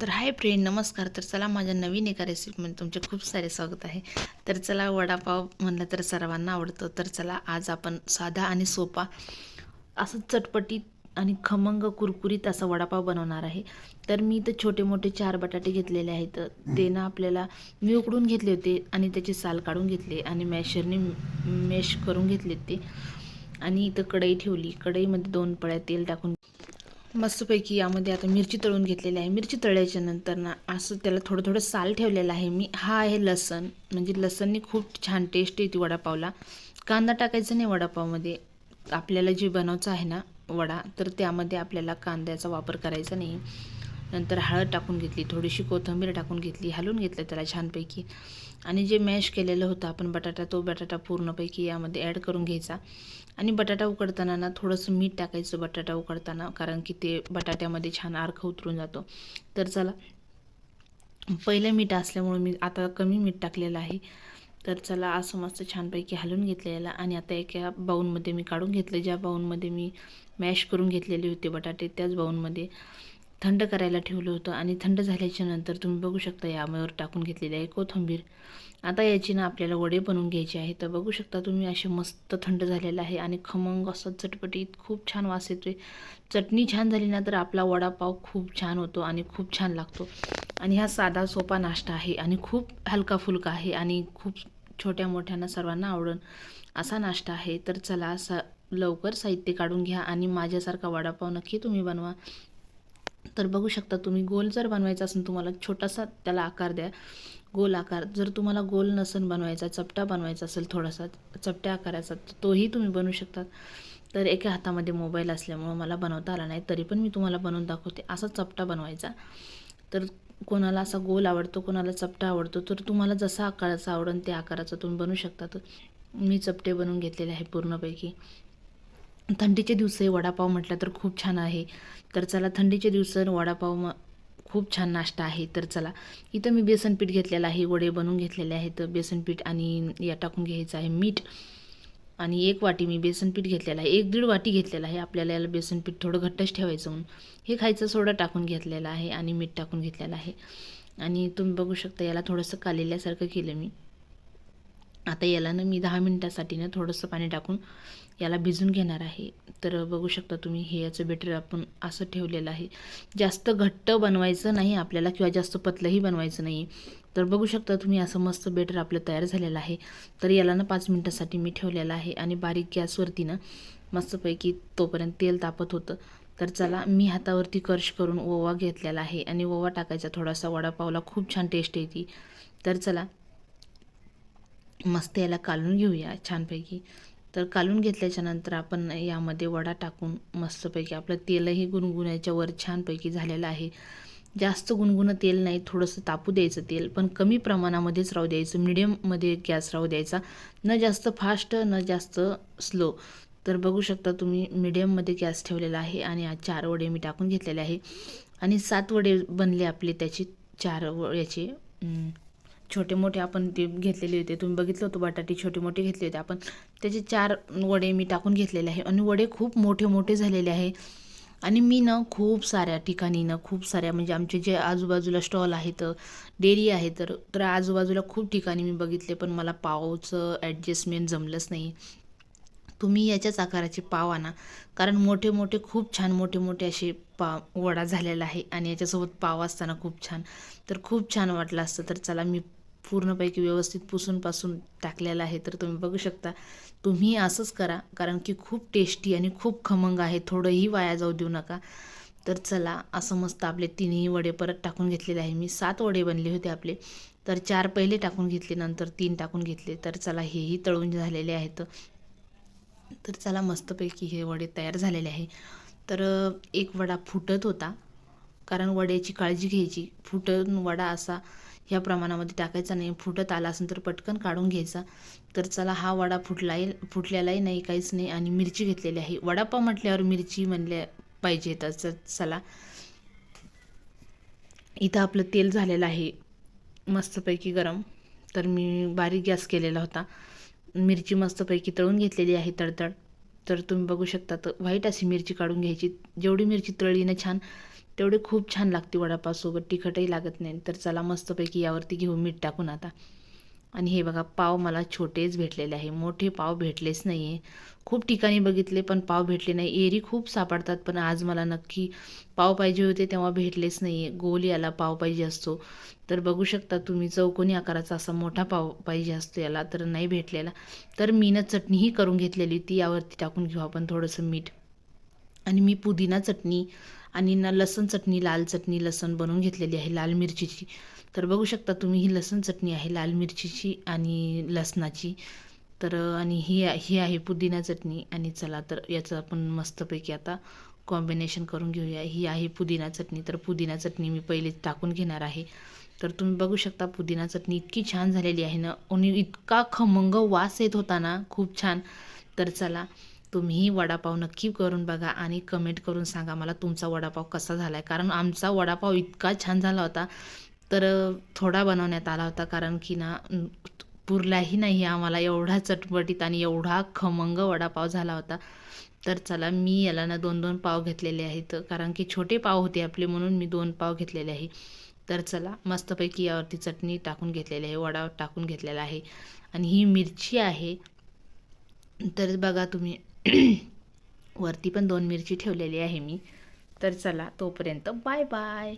तर hi friend नमस्कार. तर चला माझ्या नवीन एका रेसिपीमध्ये तुमचे खूप सारे स्वागत आहे. तर चला वडापाव म्हणलं तर सर्वांना आवडतो. तर चला आज आपण साधा आणि सोपा असं चटपटीत आणि खमंग कुरकुरीत असा वडापाव बनवणार आहे. तर मी इथं छोटे मोठे चार बटाटे घेतलेले आहेत. ते ना आपल्याला मी उकडून घेतले होते आणि त्याची साल काढून घेतले आणि मॅशरने मॅश करून घेतले ते. आणि इथं कढई ठेवली. कढईमध्ये दोन पळ्या तेल टाकून मस्तपैकी यामध्ये आता मिरची तळून घेतलेली आहे. मिरची तळल्याच्या नंतर ना असं त्याला थोडं थोडं साल ठेवलेलं आहे. मी हा आहे लसण. म्हणजे लसणनी खूप छान टेस्ट येते वडापावला. कांदा टाकायचा नाही वडापावमध्ये. आपल्याला जे बनवायचं आहे ना वडा तर त्यामध्ये आपल्याला कांद्याचा वापर करायचा नाही. नंतर हळद टाकून घेतली थोडीशी कोथिंबीर टाकून घेतली हलवून घेतलं त्याला छानपैकी. आणि जे मॅश केलेलं होतं आपण बटाटा तो बटाटा पूर्णपैकी यामध्ये ॲड करून घ्यायचा. आणि बटाटा उकडताना ना थोडंसं मीठ टाकायचं बटाटा उकडताना कारण की ते बटाट्यामध्ये छान अर्ख उतरून जातो. तर चला पहिलं मीठ असल्यामुळे मी आता कमी मीठ टाकलेलं आहे. तर चला असं मस्त छानपैकी हलवून घेतलेलं आणि आता एका बाऊनमध्ये मी काढून घेतलं. ज्या बाऊनमध्ये मी मॅश करून घेतलेले होते बटाटे त्याच बाऊनमध्ये थंड करायला ठेवलं होतं आणि थंड झाल्याच्यानंतर तुम्ही बघू शकता यावर टाकून घेतलेली आहे कोथिंबीर. आता याची ना आपल्याला वडे बनवून घ्यायचे आहे तर बघू शकता तुम्ही असे मस्त थंड झालेलं आहे आणि खमंग असं चटपटीत खूप छान वास येतोय. चटणी छान झाली ना तर आपला वडापाव खूप छान होतो आणि खूप छान लागतो. आणि हा साधा सोपा नाश्ता आहे आणि खूप हलका फुलका आहे आणि खूप छोट्या मोठ्यांना सर्वांना आवडेल असा नाश्ता आहे. तर चला सा लवकर साहित्य काढून घ्या आणि माझ्यासारखा वडापाव नक्की तुम्ही बनवा. तर बघू शकता तुम्ही. गोल जर बनवायचा असेल तुम्हाला छोटासा त्याला आकार द्या. गोल आकार. जर तुम्हाला गोल नसन बनवायचा चपटा बनवायचा असेल थोडासा चपट्या आकाराचा तोही तुम्ही बनवू शकतात तर एका हातामध्ये मोबाईल असल्यामुळं मला बनवता आला नाही तरी पण मी तुम्हाला बनवून दाखवते. असा चपटा बनवायचा. तर कोणाला असा गोल आवडतो कोणाला चपटा आवडतो तर तुम्हाला जसा आकाराचा आवडेल त्या आकाराचा तुम्ही बनवू शकता. तर मी चपटे बनवून घेतलेले आहे पूर्णपैकी. थंडीचे दिवसही वडापाव म्हटलं तर खूप छान आहे. तर चला थंडीचे दिवस वडापाव म खूप छान नाश्ता आहे. तर चला इथं मी बेसनपीठ घेतलेलं आहे वडे बनवून घेतलेले आहेत. बेसनपीठ आणि या टाकून घ्यायचं आहे मीठ. आणि एक वाटी मी बेसनपीठ घेतलेलं आहे. एक दीड वाटी घेतलेलं आहे. आपल्याला याला बेसनपीठ थोडं घट्टच ठेवायचं म्हणून. हे खायचं सोडा टाकून घेतलेलं आहे आणि मीठ टाकून घेतलेलं आहे. आणि तुम्ही बघू शकता याला थोडंसं कालेल्यासारखं केलं मी. आता याला ना मी दहा मिनटासाठी ना थोडंसं पाणी टाकून याला भिजून घेणार आहे. तर बघू शकता तुम्ही हे याचं बेटर आपण असं ठेवलेलं आहे. जास्त घट्ट बनवायचं नाही आपल्याला किंवा जास्त पतलंही बनवायचं नाही. तर बघू शकता तुम्ही असं मस्त बेटर आपलं तयार झालेलं आहे. तर याला ना पाच मिनटासाठी मी ठेवलेलं आहे आणि बारीक गॅसवरती ना मस्तपैकी तोपर्यंत तेल तापत होतं. तर चला मी हातावरती कर्श करून ओवा घेतलेला आहे आणि ओवा टाकायचा थोडासा वडापावला. खूप छान टेस्ट येते तर चला मस्त याला कालून घेऊया छानपैकी. तर कालून घेतल्याच्यानंतर आपण यामध्ये वडा टाकून मस्तपैकी आपलं तेलही गुणगुण्याच्या वर छानपैकी झालेलं आहे. जास्त गुणगुणं तेल नाही थोडंसं तापू द्यायचं तेल पण कमी प्रमाणामध्येच राहू द्यायचं मिडियममध्ये गॅस राहू द्यायचा. न जास्त फास्ट न जास्त स्लो तर बघू शकता तुम्ही मिडियममध्ये गॅस ठेवलेला आहे आणि आज चार वडे मी टाकून घेतलेले आहे. आणि सात वडे बनले आपले त्याचे चार याचे छोटे मोठे आपण ते घेतलेले होते. तुम्ही बघितलं होतं बटाटे छोटे मोठे घेतले होते. आपण त्याचे चार वडे मी टाकून घेतलेले आहे. आणि वडे खूप मोठे मोठे झालेले आहे. आणि मी ना खूप साऱ्या ठिकाणी ना खूप साऱ्या म्हणजे आमचे जे आजूबाजूला स्टॉल आहेत डेअरी आहे तर तर आजूबाजूला खूप ठिकाणी मी बघितले. पण मला पावचं ॲडजस्टमेंट जमलंच नाही. तुम्ही याच्याच आकाराचे पाव आणा. कारण मोठे मोठे खूप छान मोठे मोठे असे पा वडा झालेला आहे. आणि याच्यासोबत पाव असताना खूप छान. तर खूप छान वाटलं असतं. तर चला मी पूर्णपैकी व्यवस्थित पुसूनपासून टाकलेलं आहे तर तुम्ही बघू शकता. तुम्ही असंच करा कारण की खूप टेस्टी आणि खूप खमंग आहे. थोडंही वाया जाऊ देऊ नका. तर चला असं मस्त आपले तिन्ही वडे परत टाकून घेतलेले आहे मी. सात वडे बनले होते आपले. तर चार पहिले टाकून घेतले नंतर तीन टाकून घेतले. तर चला हेही तळून झालेले आहेत. तर चला मस्तपैकी हे वडे तयार झालेले आहे. तर एक वडा फुटत होता कारण वड्याची काळजी घ्यायची. फुटून वडा असा ह्या प्रमाणामध्ये टाकायचा नाही. फुटत आला असेल तर पटकन काढून घ्यायचा. तर चला हा वडा फुटलाही फुटलेलाही नाही काहीच नाही. आणि मिरची घेतलेली आहे. वडापाव म्हटल्यावर मिरची म्हणल्या पाहिजे तर चला. इथं आपलं तेल झालेलं आहे. मस्तपैकी गरम. तर मी बारीक गॅस केलेला होता. मिरची मस्तपैकी तळून घेतलेली आहे तडतड. तर तुम्ही बघू शकता तर व्हाईट अशी मिरची काढून घ्यायची. जेवढी मिरची तळली ना छान तेवढे खूप छान लागते वडापावसोबत तिखटही लागत नाही. तर चला मस्तपैकी यावरती घेऊ मीठ टाकून आता. आणि हे बघा पाव मला छोटेच भेटलेले आहे. मोठे पाव भेटलेच नाही आहे खूप ठिकाणी बघितले पण पाव भेटले नाही. एरी खूप सापडतात पण आज मला नक्की पाव पाहिजे होते तेव्हा भेटलेच नाही आहे गोल याला पाव पाहिजे असतो. तर बघू शकता तुम्ही चौकोनी आकाराचा असा मोठा पाव पाहिजे असतो याला. तर नाही भेटलेला. तर मीनं चटणीही करून घेतलेली ती यावरती टाकून घेऊ आपण थोडंसं मीठ. आणि मी पुदिना चटणी आणि ना लसण चटणी लाल चटणी लसण बनवून घेतलेली आहे लाल मिरचीची. तर बघू शकता तुम्ही ही लसण चटणी आहे लाल मिरचीची आणि लसणाची. तर आणि ही ही आहे पुदिना चटणी. आणि चला तर याचं आपण मस्तपैकी आता कॉम्बिनेशन करून घेऊया. ही आहे पुदिना चटणी. तर पुदिना चटणी मी पहिले टाकून घेणार आहे. तर तुम्ही बघू शकता पुदिना चटणी इतकी छान झालेली आहे ना. आणि इतका खमंग वास येत होता ना खूप छान. तर चला तुम्हीही वडापाव नक्की करून बघा आणि कमेंट करून सांगा मला तुमचा वडापाव कसा झाला आहे कारण आमचा वडापाव इतका छान झाला होता तर थोडा बनवण्यात आला होता. कारण की ना पुरलाही नाही आम्हाला एवढा चटपटीत आणि एवढा खमंग वडापाव झाला होता. तर चला मी याला ना दोन दोन पाव घेतलेले आहेत. कारण की छोटे पाव होते आपले म्हणून मी दोन पाव घेतलेले आहे. तर चला मस्तपैकी यावरती चटणी टाकून घेतलेली आहे वडा टाकून घेतलेला आहे. आणि ही मिरची आहे. तर बघा तुम्ही वरती पण दोन मिरची ठेवलेली आहे मी. तर चला तोपर्यंत बाय बाय.